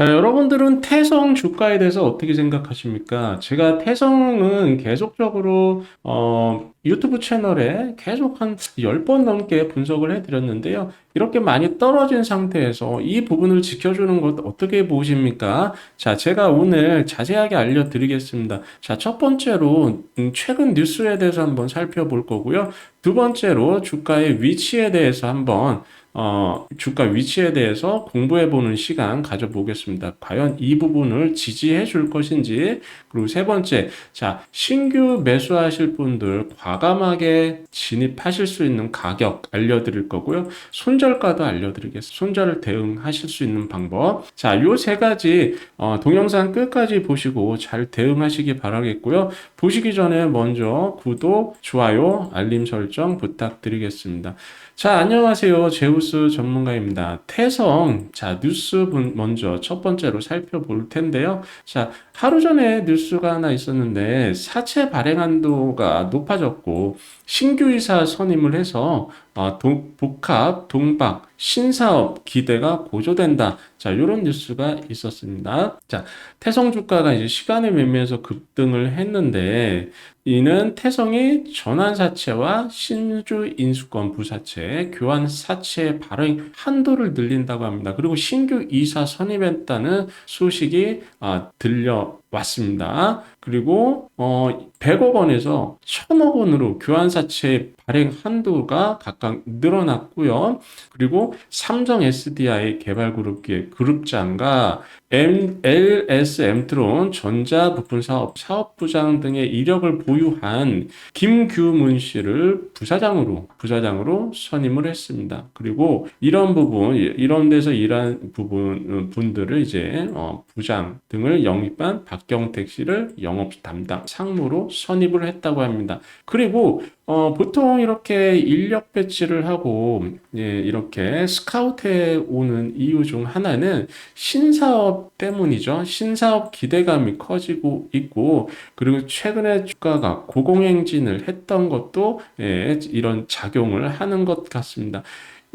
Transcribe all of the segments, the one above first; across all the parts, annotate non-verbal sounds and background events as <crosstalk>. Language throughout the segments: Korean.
자, 여러분들은 태성 주가에 대해서 어떻게 생각하십니까? 제가 태성은 계속적으로 어, 유튜브 채널에 계속 한 10번 넘게 분석을 해드렸는데요. 이렇게 많이 떨어진 상태에서 이 부분을 지켜주는 것 어떻게 보십니까? 자, 제가 오늘 자세하게 알려드리겠습니다. 자, 첫 번째로 음, 최근 뉴스에 대해서 한번 살펴볼 거고요. 두 번째로 주가의 위치에 대해서 한번 어, 주가 위치에 대해서 공부해 보는 시간 가져보겠습니다. 과연 이 부분을 지지해 줄 것인지, 그리고 세 번째, 자, 신규 매수하실 분들 과 감하게 진입하실 수 있는 가격 알려드릴 거고요. 손절가도 알려드리겠습니다. 손절을 대응하실 수 있는 방법. 자, 요 세 가지, 어, 동영상 끝까지 보시고 잘 대응하시기 바라겠고요. 보시기 전에 먼저 구독, 좋아요, 알림 설정 부탁드리겠습니다. 자, 안녕하세요. 제우스 전문가입니다. 태성, 자, 뉴스 분 먼저 첫 번째로 살펴볼 텐데요. 자, 하루 전에 뉴스가 하나 있었는데, 사채 발행 한도가 높아졌고, 신규 이사 선임을 해서, 아, 동, 복합, 동박, 신사업 기대가 고조된다. 자, 이런 뉴스가 있었습니다. 자, 태성 주가가 이제 시간의 매매에서 급등을 했는데, 이는 태성이 전환 사채와 신주 인수권 부사채, 교환 사채 발행 한도를 늘린다고 합니다. 그리고 신규 이사 선임했다는 소식이 아, 들려 왔습니다. 그리고 어, 100억 원에서 1000억 원으로 교환 사채 발행 한도가 각각 늘어났고요. 그리고 삼성 SDI 개발그룹의 그룹장과 LS 엠트론 전자 부품 사업 사업부장 등의 이력을 보유한 김규문 씨를 부사장으로 부사장으로 선임을 했습니다. 그리고 이런 부분 이런 데서 일한 부분 분들을 이제 어, 부장 등을 영입한 박 경택 씨를 영업 담당 상무로 선임을 했다고 합니다. 그리고 어, 보통 이렇게 인력 배치를 하고 예, 이렇게 스카우트해 오는 이유 중 하나는 신사업 때문이죠. 신사업 기대감이 커지고 있고 그리고 최근에 주가가 고공행진을 했던 것도 예, 이런 작용을 하는 것 같습니다.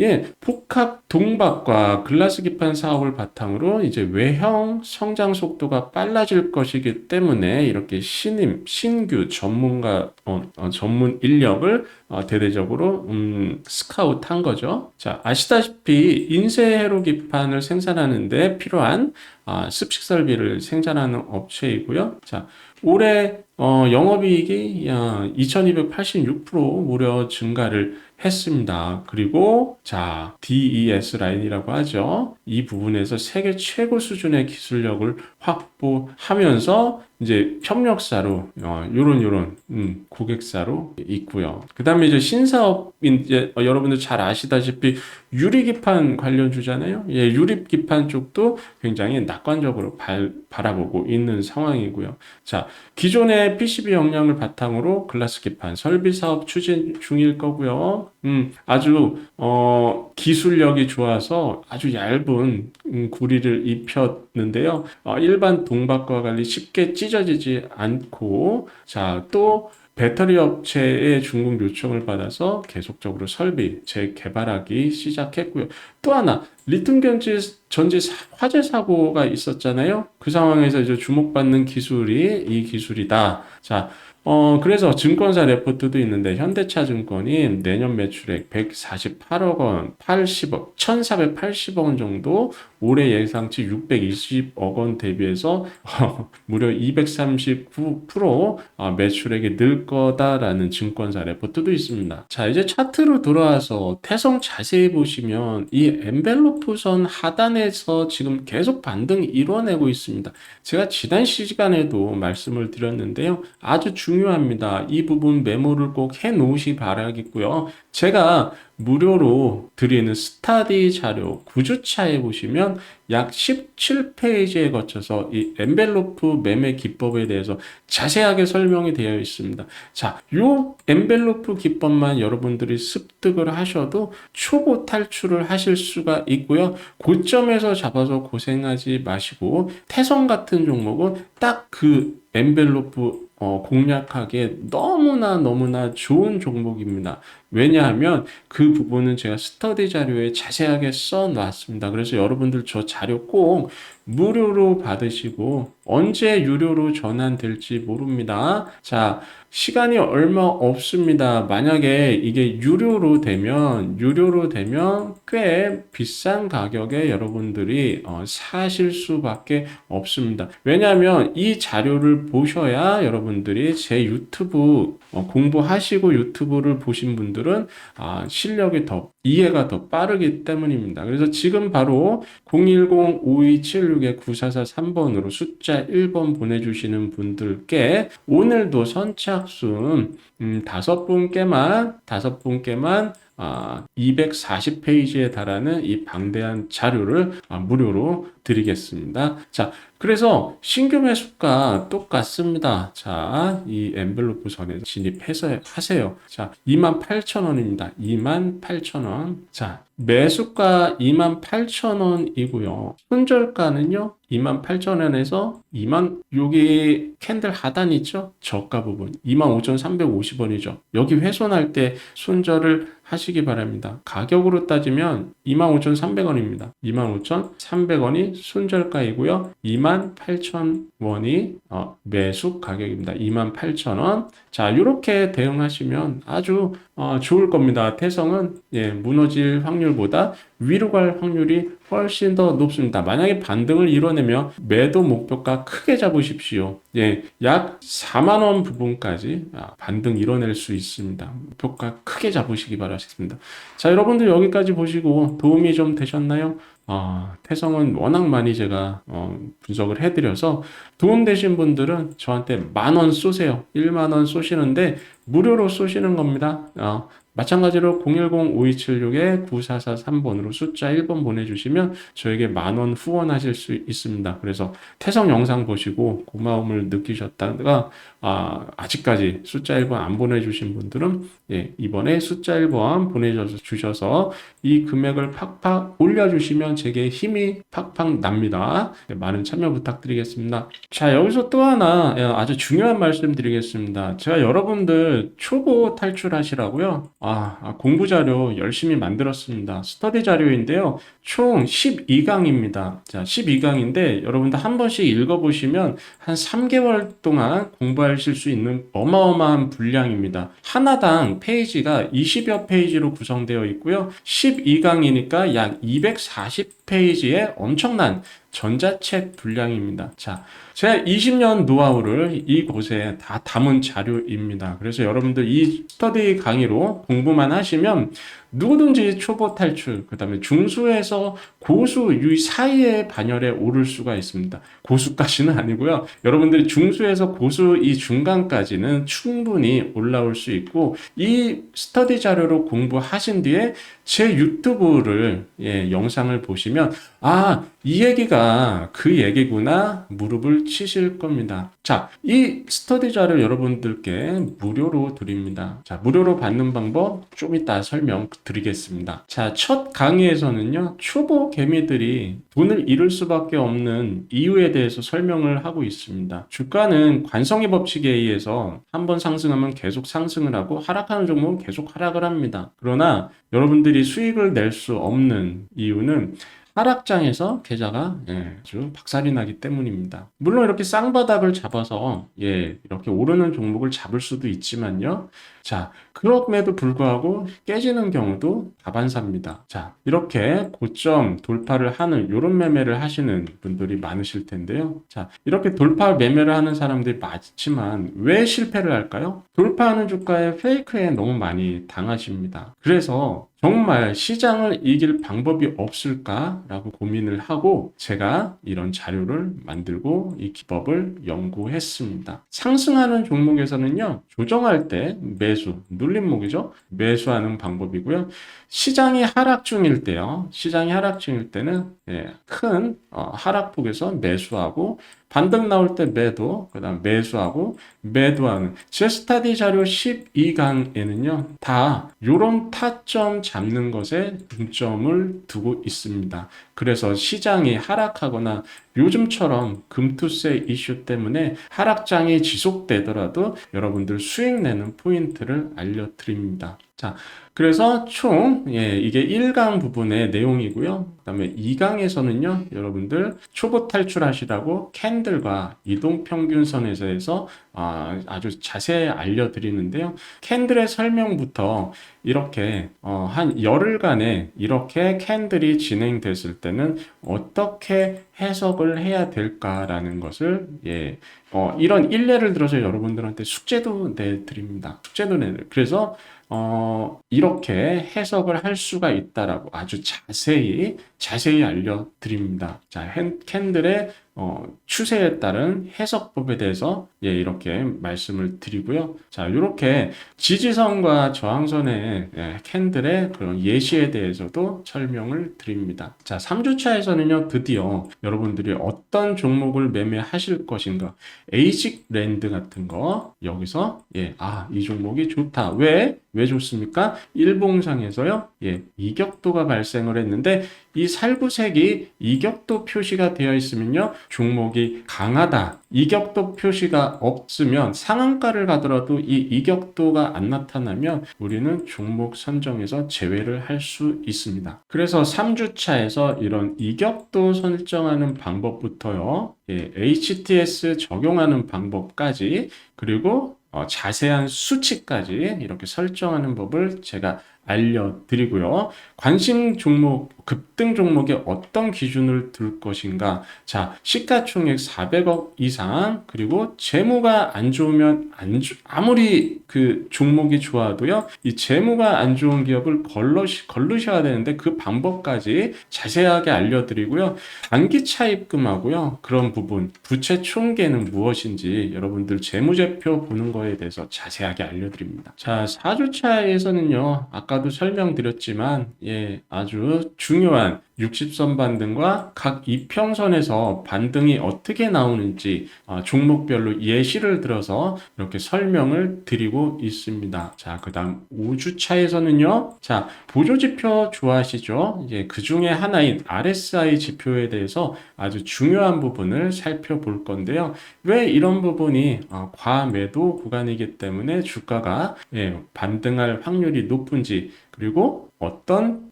예, 복합 동박과 글라스 기판 사업을 바탕으로 이제 외형 성장 속도가 빨라질 것이기 때문에 이렇게 신임, 신규 전문가, 어, 어, 전문 인력을 어, 대대적으로 음, 스카우트 한 거죠. 자, 아시다시피 인쇄회로 기판을 생산하는데 필요한 아, 습식 설비를 생산하는 업체이고요. 자, 올해 어, 영업이익이 2286% 무려 증가를 했습니다. 그리고 자, DES 라인이라고 하죠. 이 부분에서 세계 최고 수준의 기술력을 확보하면서 이제 협력사로 어, 요런 요런 음, 고객사로 있고요. 그다음에 이제 신사업 이제 어, 여러분들 잘 아시다시피 유리 기판 관련주잖아요. 예, 유리 기판 쪽도 굉장히 낙관적으로 발, 바라보고 있는 상황이고요. 자, 기존의 PCB 역량을 바탕으로 글라스 기판 설비 사업 추진 중일 거고요. 음, 아주 어, 기술력이 좋아서 아주 얇은 음, 구리를 입혔는데요. 어, 일반 동박과 달리 쉽게 찢어지지 않고 자, 또 배터리 업체의 중국 요청을 받아서 계속적으로 설비 재개발하기 시작했고요. 또 하나 리튬 전지 전지 화재 사고가 있었잖아요. 그 상황에서 이제 주목받는 기술이 이 기술이다. 자, 어, 그래서 증권사 레포트도 있는데 현대차 증권이 내년 매출액 148억 원, 80억, 1480억 원 정도 올해 예상치 620억 원 대비해서 어, <laughs> 무려 239% 어, 매출액이 늘 거다라는 증권사 레포트도 있습니다. 자, 이제 차트로 돌아와서 태성 자세히 보시면 이 엔벨로프 선 하단에서 지금 계속 반등이 이뤄내고 있습니다. 제가 지난 시간에도 말씀을 드렸는데요. 아주 중요합니다. 이 부분 메모를 꼭 해 놓으시 바라겠고요. 제가 무료로 드리는 스타디 자료 9주차에 보시면 약 17페이지에 거쳐서 이 엔벨로프 매매 기법에 대해서 자세하게 설명이 되어 있습니다. 자, 요 엔벨로프 기법만 여러분들이 습득을 하셔도 초보 탈출을 하실 수가 있고요. 고점에서 잡아서 고생하지 마시고 태성 같은 종목은 딱 그 엔벨로프 어, 공략하기에 너무나 너무나 좋은 종목입니다. 왜냐하면 그 부분은 제가 스터디 자료에 자세하게 써 놨습니다. 그래서 여러분들 저 자료 꼭 무료로 받으시고 언제 유료로 전환될지 모릅니다. 자, 시간이 얼마 없습니다. 만약에 이게 유료로 되면 유료로 되면 꽤 비싼 가격에 여러분들이 어, 사실 수밖에 없습니다. 왜냐하면 이 자료를 보셔야 여러분들이 제 유튜브 어, 공부하시고 유튜브를 보신 분들 은 아, 실력이 더 이해가 더 빠르기 때문입니다. 그래서 지금 바로 010-5276-9443번으로 숫자 1번 보내주시는 분들께 오늘도 선착순 음, 분께만 다섯 분께만 아, 240페이지에 달하는 이 방대한 자료를 아, 무료로 드리겠습니다. 자, 그래서 신규 매수가 똑같습니다. 자, 이 엔벨로프 선에 진입해서 하세요. 자, 28,000원입니다. 28,000원. 자, 매수가 28,000원이고요. 손절가는요. 28,000원에서 2만 여기 캔들 하단 있죠? 저가 부분 25,350원이죠. 여기 훼손할 때 손절을 하시기 바랍니다. 가격으로 따지면 25,300원입니다. 25,300원이 손절가이고요. 28,000원이 어, 매수 가격입니다. 28,000원. 자, 이렇게 대응하시면 아주 어, 좋을 겁니다. 태성은 예, 무너질 확률보다 위로 갈 확률이 훨씬 더 높습니다. 만약에 반등을 이뤄내면 매도 목표가 크게 잡으십시오. 예, 약 4만 원 부분까지 아, 반등 이뤄낼 수 있습니다. 목표가 크게 잡으시기 바라겠습니다. 자, 여러분들 여기까지 보시고 도움이 좀 되셨나요? 아, 태성은 워낙 많이 제가 어, 분석을 해드려서 도움 되신 분들은 저한테 만 원 쏘세요. 1만 원 쏘시는데 무료로 쏘시는 겁니다. 어, 마찬가지로 010-5276-9443번으로 숫자 1번 보내주시면 저에게 만원 후원하실 수 있습니다. 그래서 태성 영상 보시고 고마움을 느끼셨다가 아, 아직까지 숫자 1번 안 보내주신 분들은 예, 이번에 숫자 1번 보내주셔서 이 금액을 팍팍 올려주시면 제게 힘이 팍팍 납니다. 네, 많은 참여 부탁드리겠습니다. 자, 여기서 또 하나 예, 아주 중요한 말씀 드리겠습니다. 제가 여러분들 초보 탈출하시라고요. 아, 아, 공부 자료 열심히 만들었습니다. 스터디 자료인데요. 총 12강입니다. 자, 12강인데 여러분들 한 번씩 읽어보시면 한 3개월 동안 공부하실 수 있는 어마어마한 분량입니다. 하나당 페이지가 20여 페이지로 구성되어 있고요. 12강이니까 약 240페이지의 엄청난 전자책 분량입니다. 자, 제 20년 노하우를 이곳에 다 담은 자료입니다. 그래서 여러분들 이 스터디 강의로 공부만 하시면 누구든지 초보 탈출, 그 다음에 중수에서 고수 이 사이의 반열에 오를 수가 있습니다. 고수까지는 <laughs> 아니고요. 여러분들이 중수에서 고수 이 중간까지는 충분히 올라올 수 있고 이 스터디 자료로 공부하신 뒤에 제 유튜브를 예, 영상을 보시면 아, 이 얘기가 그 얘기구나 무릎을 치실 겁니다. 자, 이 스터디 자료 여러분들께 무료로 드립니다. 자, 무료로 받는 방법 좀 이따 설명 드리겠습니다. 자, 첫 강의에서는요, 초보 개미들이 돈을 잃을 수밖에 없는 이유에 대해서 설명을 하고 있습니다. 주가는 관성의 법칙에 의해서 한 번 상승하면 계속 상승을 하고 하락하는 종목은 계속 하락을 합니다. 그러나 여러분들이 수익을 낼 수 없는 이유는 하락장에서 계좌가 예, 아주 박살이 나기 때문입니다. 물론 이렇게 쌍바닥을 잡아서 예, 이렇게 오르는 종목을 잡을 수도 있지만요. 자, 그럼에도 불구하고 깨지는 경우도 다반사입니다. 자, 이렇게 고점 돌파를 하는 이런 매매를 하시는 분들이 많으실 텐데요. 자, 이렇게 돌파 매매를 하는 사람들이 많지만 왜 실패를 할까요? 돌파하는 주가에 페이크에 너무 많이 당하십니다. 그래서 정말 시장을 이길 방법이 없을까라고 고민을 하고 제가 이런 자료를 만들고 이 기법을 연구했습니다. 상승하는 종목에서는요, 조정할 때 매수, 눌림목이죠. 매수하는 방법이고요. 시장이 하락 중일 때요. 시장이 하락 중일 때는 예, 큰 어, 하락폭에서 매수하고 반등 나올 때 매도, 그 다음 매수하고 매도하는 제 스타디 자료 12강에는요. 다 요런 타점 잡는 것에 중점을 두고 있습니다. 그래서 시장이 하락하거나 요즘처럼 금투세 이슈 때문에 하락장이 지속되더라도 여러분들 수익 내는 포인트를 알려드립니다. 자, 그래서 총, 예, 이게 1강 부분의 내용이고요. 그 다음에 2강에서는요, 여러분들 초보 탈출하시라고 캔들과 이동 평균선에서 아, 아주 자세히 알려드리는데요. 캔들의 설명부터 이렇게 어, 한 열흘간에 이렇게 캔들이 진행됐을 때는 어떻게 해석을 해야 될까라는 것을 예, 어, 이런 일례를 들어서 여러분들한테 숙제도 내드립니다. 숙제도 내. 그래서 어, 이렇게 해석을 할 수가 있다라고 아주 자세히 자세히 알려드립니다. 자, 핸- 캔들의 어, 추세에 따른 해석법에 대해서 예, 이렇게 말씀을 드리고요. 자, 이렇게 지지선과 저항선의 예, 캔들의 그런 예시에 대해서도 설명을 드립니다. 자, 3주차에서는요, 드디어 여러분들이 어떤 종목을 매매하실 것인가, 에이직 랜드 같은 거, 여기서, 예, 아, 이 종목이 좋다. 왜? 왜 좋습니까? 일봉상에서요, 예, 이격도가 발생을 했는데, 이 살구색이 이격도 표시가 되어 있으면요, 종목이 강하다. 이격도 표시가 없으면 상한가를 가더라도 이 이격도가 안 나타나면 우리는 종목 선정에서 제외를 할 수 있습니다. 그래서 3주차에서 이런 이격도 설정하는 방법부터요, 예, HTS 적용하는 방법까지 그리고 어, 자세한 수치까지 이렇게 설정하는 법을 제가 알려드리고요. 관심 종목, 급등 종목에 어떤 기준을 둘 것인가. 자, 시가총액 400억 이상, 그리고 재무가 안 좋으면 안 주, 아무리 그 종목이 좋아도요, 이 재무가 안 좋은 기업을 걸러시, 걸르셔야 되는데 그 방법까지 자세하게 알려드리고요. 단기 차입금하고요, 그런 부분, 부채 총계는 무엇인지 여러분들 재무제표 보는 거에 대해서 자세하게 알려드립니다. 자, 4주차에서는요, 아까 도 설명드렸지만, 예, 아주 중요한 60선 반등과 각 이평선에서 반등이 어떻게 나오는지 아, 종목별로 예시를 들어서 이렇게 설명을 드리고 있습니다. 자, 그 다음 5주차에서는요. 자, 보조지표 좋아하시죠? 이제 그 중에 하나인 RSI 지표에 대해서 아주 중요한 부분을 살펴볼 건데요. 왜 이런 부분이 어, 과매도 구간이기 때문에 주가가 예, 반등할 확률이 높은지 그리고 어떤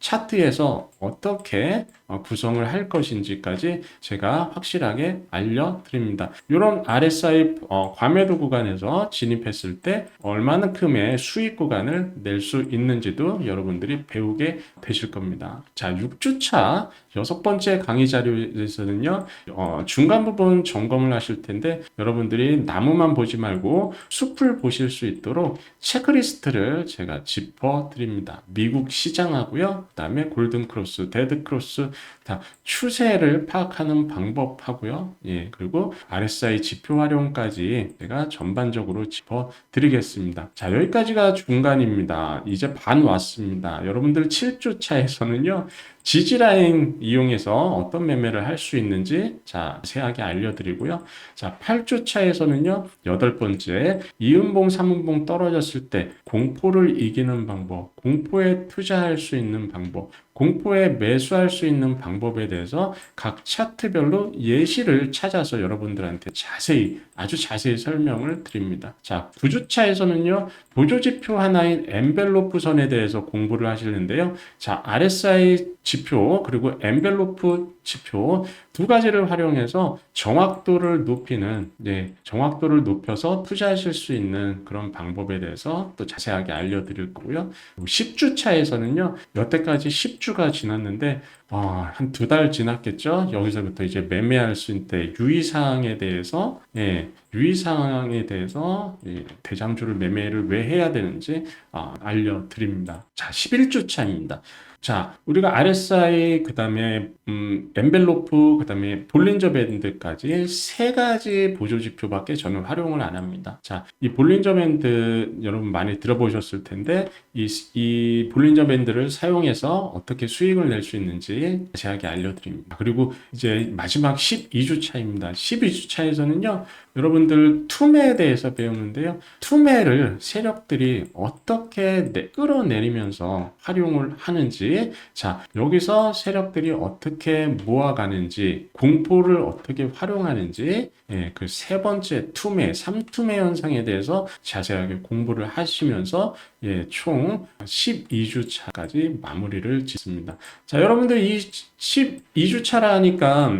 차트에서 어떻게 어, 구성을 할 것인지까지 제가 확실하게 알려드립니다. 이런 RSI 어, 과매도 구간에서 진입했을 때 얼마만큼의 수익 구간을 낼 수 있는지도 여러분들이 배우게 되실 겁니다. 자, 6주차 여섯 번째 강의 자료에서는요, 어, 중간 부분 점검을 하실 텐데 여러분들이 나무만 보지 말고 숲을 보실 수 있도록 체크리스트를 제가 짚어 드립니다. 미국 시장하고요, 그 다음에 골든 크로스, 데드 크로스 다 추세를 파악하는 방법하고요. 예, 그리고 RSI 지표 활용까지 제가 전반적으로 짚어 드리겠습니다. 자, 여기까지가 중간입니다. 이제 반 왔습니다. 여러분들 7주 차에서는요. 지지라인 이용해서 어떤 매매를 할 수 있는지 자, 자세하게 알려드리고요. 자, 8주 차에서는요. 여덟 번째, 이음봉, 삼음봉 떨어졌을 때 공포를 이기는 방법, 공포에 투자할 수 있는 방법, 공포에 매수할 수 있는 방법에 대해서 각 차트별로 예시를 찾아서 여러분들한테 자세히, 아주 자세히 설명을 드립니다. 자, 9주차에서는요, 보조지표 하나인 엔벨로프 선에 대해서 공부를 하시는데요. 자, RSI 지표, 그리고 엔벨로프 지표 두 가지를 활용해서 정확도를 높이는, 네, 정확도를 높여서 투자하실 수 있는 그런 방법에 대해서 또 자세하게 알려드릴 거고요. 10주 차에서는요, 여태까지 10주가 지났는데, 어, 한두 달 지났겠죠? 여기서부터 이제 매매할 수 있는 유의사항에 대해서, 예, 유의사항에 대해서 예, 대장주를 매매를 왜 해야 되는지 아, 알려드립니다. 자, 11주 차입니다. 자, 우리가 RSI, 그 다음에, 음, 엔벨로프, 그 다음에 볼린저 밴드까지 세 가지 보조 지표밖에 저는 활용을 안 합니다. 자, 이 볼린저 밴드 여러분 많이 들어보셨을 텐데, 이, 이 볼린저 밴드를 사용해서 어떻게 수익을 낼 수 있는지 자세하게 알려드립니다. 그리고 이제 마지막 12주 차입니다. 12주 차에서는요, 여러분들 투매에 대해서 배우는데요. 투매를 세력들이 어떻게 내- 끌어내리면서 활용을 하는지, 자, 여기서 세력들이 어떻게 모아가는지, 공포를 어떻게 활용하는지, 예, 그 세 번째 투매, 삼투매 현상에 대해서 자세하게 공부를 하시면서, 예, 총 12주 차까지 마무리를 짓습니다. 자, 여러분들 이 12주 차라니까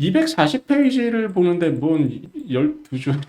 240페이지를 보는데 뭔 12주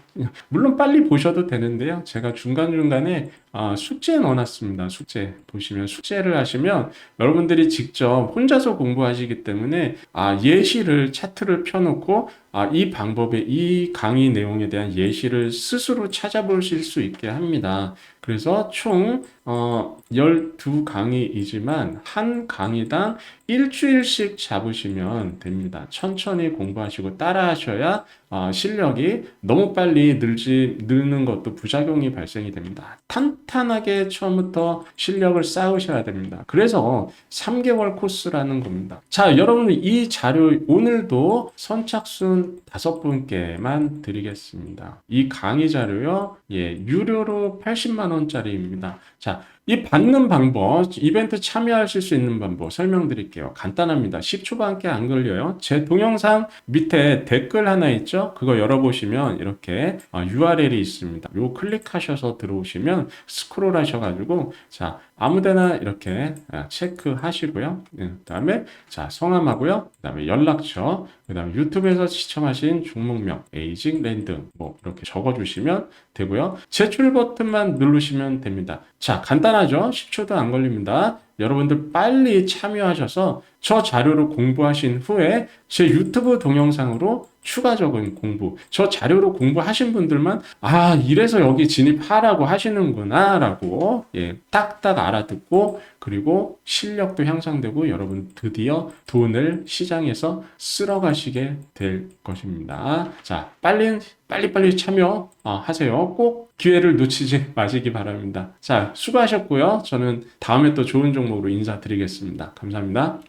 물론 빨리 보셔도 되는데요. 제가 중간중간에 아, 숙제 넣어놨습니다. 숙제 보시면 숙제를 하시면 여러분들이 직접 혼자서 공부하시기 때문에 아, 예시를 차트를 펴놓고 아, 이 방법에 이 강의 내용에 대한 예시를 스스로 찾아보실 수 있게 합니다. 그래서 총 어, 12강의이지만 한 강의당 일주일씩 잡으시면 됩니다. 천천히 공부하시고 따라 하셔야 어, 실력이 너무 빨리 늘지, 늘는 것도 부작용이 발생이 됩니다. 탄탄하게 처음부터 실력을 쌓으셔야 됩니다. 그래서 3개월 코스라는 겁니다. 자, 여러분 이 자료 오늘도 선착순 다섯 분께만 드리겠습니다. 이 강의 자료요, 예, 유료로 80만 원짜리입니다. 자, 이 받는 방법, 이벤트 참여하실 수 있는 방법 설명드릴게요. 간단합니다. 10초밖에 안 걸려요. 제 동영상 밑에 댓글 하나 있죠? 그거 열어보시면 이렇게 어, URL이 있습니다. 요 클릭하셔서 들어오시면 스크롤 하셔가지고 자 아무데나 이렇게 아, 체크하시고요. 그 다음에 자 성함하고요. 그 다음에 연락처, 그 다음에 유튜브에서 시청하신 종목명, 에이징 랜드 뭐 이렇게 적어주시면 되고요. 제출 버튼만 누르시면 됩니다. 자, 간단하죠? 10초도 안 걸립니다. 여러분들 빨리 참여하셔서 저 자료를 공부하신 후에 제 유튜브 동영상으로 추가적인 공부, 저 자료로 공부하신 분들만 아, 이래서 여기 진입하라고 하시는구나 라고 예, 딱딱 알아듣고 그리고 실력도 향상되고 여러분 드디어 돈을 시장에서 쓸어 가시게 될 것입니다. 자, 빨리 빨리 빨리 참여 어, 하세요. 꼭 기회를 놓치지 <laughs> 마시기 바랍니다. 자, 수고하셨고요. 저는 다음에 또 좋은 종목으로 인사드리겠습니다. 감사합니다.